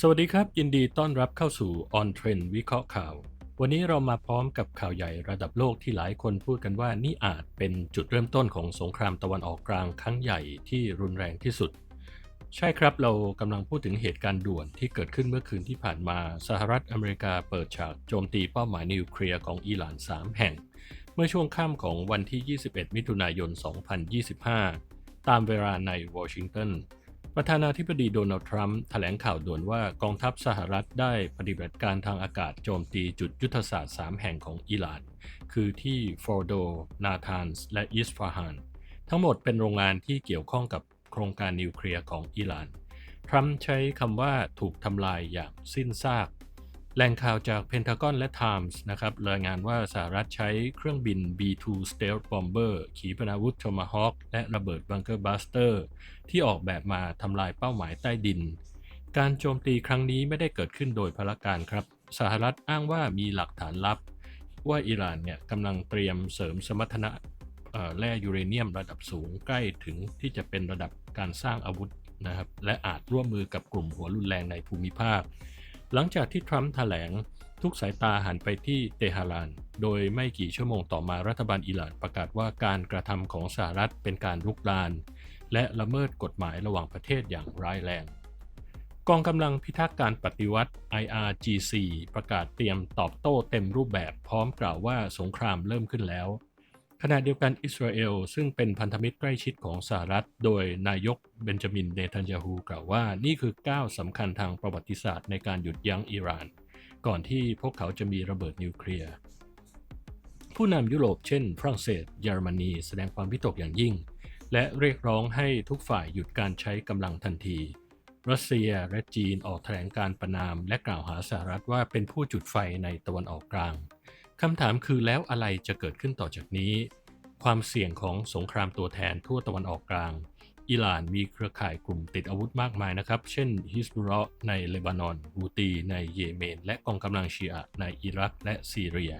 สวัสดีครับ ยินดีต้อนรับเข้าสู่ On Trend วิเคราะห์ข่าว วันนี้เรามาพร้อมกับข่าวใหญ่ระดับโลกที่หลายคนพูดกันว่านี่อาจเป็นจุดเริ่มต้นของสงครามตะวันออกกลางครั้งใหญ่ที่รุนแรงที่สุด ใช่ครับเรากำลังพูดถึงเหตุการณ์ด่วนที่เกิดขึ้นเมื่อคืนที่ผ่านมาสหรัฐอเมริกาเปิดฉากโจมตีเป้าหมายนิวเคลียร์ของอิหร่าน 3 แห่ง เมื่อช่วงค่ำของวันที่ 21 มิถุนายน 2025 ตามเวลาในวอชิงตัน ประธานาธิบดีโดนัลด์ทรัมป์แถลงข่าวด่วนว่ากองทัพสหรัฐได้ปฏิบัติการทางอากาศโจมตีจุดยุทธศาสตร์ 3 แห่งของอิหร่าน คือที่ฟอร์โด นาธานส์ และอิสฟาฮาน ทั้งหมดเป็นโรงงานที่เกี่ยวข้องกับโครงการนิวเคลียร์ของอิหร่าน ทรัมป์ใช้คำว่าถูกทำลายอย่างสิ้นซาก แหล่งข่าวจากเพนทากอนและไทมส์นะครับรายงานว่าสหรัฐใช้เครื่องบิน B-2 Stealth Bomber ขีปนาวุธ Tomahawk และระเบิดบังเกอร์บัสเตอร์ที่ออกแบบมาทำลายเป้าหมายใต้ดิน การโจมตีครั้งนี้ไม่ได้เกิดขึ้นโดยพลการครับ สหรัฐอ้างว่ามีหลักฐานลับ ว่าอิหร่านเนี่ยกำลังเตรียมเสริมสมรรถนะแร่ยูเรเนียมระดับสูงใกล้ถึงที่จะเป็นระดับการสร้างอาวุธนะครับและอาจร่วมมือกับกลุ่มหัวรุนแรงในภูมิภาค หลังจากที่ทรัมป์แถลง ทุกสายตาหันไปที่เตหะราน โดยไม่กี่ชั่วโมงต่อมารัฐบาลอิหร่านประกาศว่าการกระทำของสหรัฐเป็นการลุกลาน และละเมิดกฎหมายระหว่างประเทศอย่างร้ายแรง กองกำลังพิทักษ์การปฏิวัติ IRGC ประกาศเตรียมตอบโต้เต็มรูปแบบพร้อมกล่าวว่าสงครามเริ่มขึ้นแล้ว ขณะเดียวกันอิสราเอลซึ่งเป็นพันธมิตรใกล้ชิดของสหรัฐ โดยนายกเบนจามินเนทันยาฮูกล่าวว่านี่คือก้าวสำคัญทางประวัติศาสตร์ในการหยุดยั้งอิหร่าน ก่อนที่พวกเขาจะมีระเบิดนิวเคลียร์ ผู้นำยุโรปเช่น ฝรั่งเศส เยอรมนี แสดงความวิตกอย่างยิ่ง และเรียกร้องให้ทุกฝ่ายหยุดการใช้กำลังทันที รัสเซียและจีนออกแถลงการประนามและกล่าวหาสหรัฐว่าเป็นผู้จุดไฟในตะวันออกกลาง คำถามคือแล้วอะไรจะเกิดขึ้นต่อจากนี้ ความเสี่ยงของสงครามตัวแทนทั่วตะวันออกกลาง อิหร่านมีเครือข่ายกลุ่มติดอาวุธมากมายนะครับ เช่นฮิสบุลลาห์ในเลบานอนฮูตีในเยเมน และกองกำลังชีอะในอิรักและซีเรีย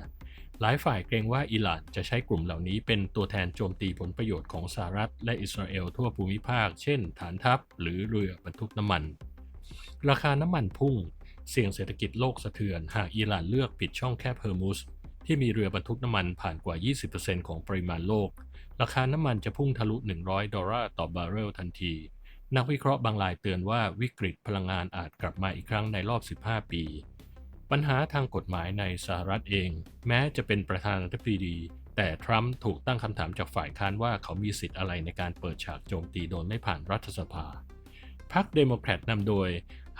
หลายฝ่ายเกรงว่าอิหร่านจะใช้กลุ่มเหล่านี้เป็นตัวแทนโจมตีผลประโยชน์ของสหรัฐและอิสราเอลทั่วภูมิภาค เช่น ฐานทัพหรือเรือบรรทุกน้ำมัน ราคาน้ำมันพุ่งเสี่ยงเศรษฐกิจโลกสะเทือน หากอิหร่านเลือกปิดช่องแคบเฮอร์มุส ที่มีเรือบรรทุกน้ำมันผ่านกว่า 20%ของปริมาณโลก ราคาน้ำมันจะพุ่งทะลุ 100 ดอลลาร์ต่อบาร์เรลทันที นักวิเคราะห์บางรายเตือนว่าวิกฤตพลังงานอาจกลับมาอีกครั้งในรอบ 15 ปี ปัญหาทางกฎหมายในสหรัฐเอง แม้จะเป็นประธานาธิบดี แต่ทรัมป์ถูกตั้งคำถามจากฝ่ายค้านว่าเขามีสิทธิ์อะไรในการเปิดฉากโจมตีโดยไม่ผ่านรัฐสภาพรรคเดโมแครตนำโดย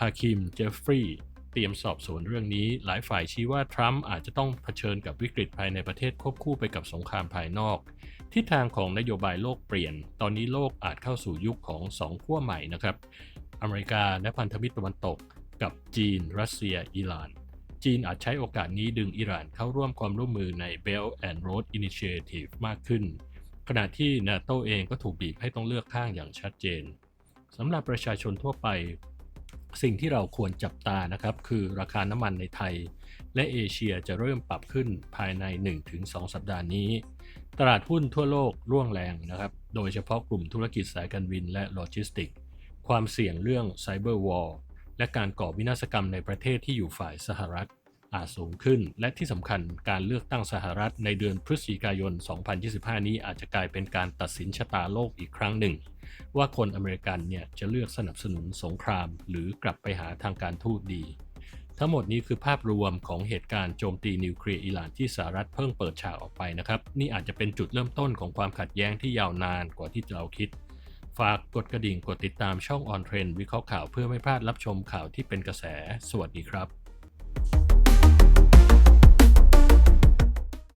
ฮาคิม เจฟฟรีย์ เตรียมสอบสวนเรื่องนี้ หลายฝ่ายชี้ว่าทรัมป์อาจจะต้องเผชิญกับวิกฤตภายในประเทศควบคู่ไปกับสงครามภายนอก ทิศทางของนโยบายโลกเปลี่ยน ตอนนี้โลกอาจเข้าสู่ยุคของสองขั้วใหม่นะครับ อเมริกาและพันธมิตรตะวันตก กับจีน รัสเซีย อิหร่าน จีนอาจใช้โอกาสนี้ดึงอิหร่านเข้าร่วมความร่วมมือใน Belt and Road Initiative มากขึ้น ขณะที่นาโตเองก็ถูกบีบให้ต้องเลือกข้างอย่างชัดเจนสำหรับประชาชนทั่วไป สิ่งที่เราควรจับตานะครับ คือราคาน้ำมันในไทย และเอเชียจะเริ่มปรับขึ้นภายใน 1-2 สัปดาห์นี้ ตลาดหุ้นทั่วโลกร่วงแรงนะครับ โดยเฉพาะกลุ่มธุรกิจสายการบินและโลจิสติก ความเสี่ยงเรื่องไซเบอร์วอลและการก่อวินาศกรรมในประเทศที่อยู่ฝ่ายสหรัฐ อาจสูงขึ้น และที่สำคัญการเลือกตั้งสหรัฐในเดือนพฤศจิกายน 2025 นี้อาจจะกลายเป็นการตัดสินชะตาโลกอีกครั้งหนึ่ง ว่าคนอเมริกันเนี่ยจะเลือกสนับสนุนสงคราม หรือกลับไปหาทางการทูตดี ทั้งหมดนี้คือภาพรวมของเหตุการณ์โจมตีนิวเคลียร์อิหร่านที่สหรัฐเพิ่งเปิดฉากออกไปนะครับ นี่อาจจะเป็นจุดเริ่มต้นของความขัดแย้งที่ยาวนานกว่าที่เราคิดฝากกดกระดิ่งกดติดตามช่อง On Trend วิเคราะห์ข่าวเพื่อไม่พลาดรับชมข่าวที่เป็นกระแส สวัสดีครับ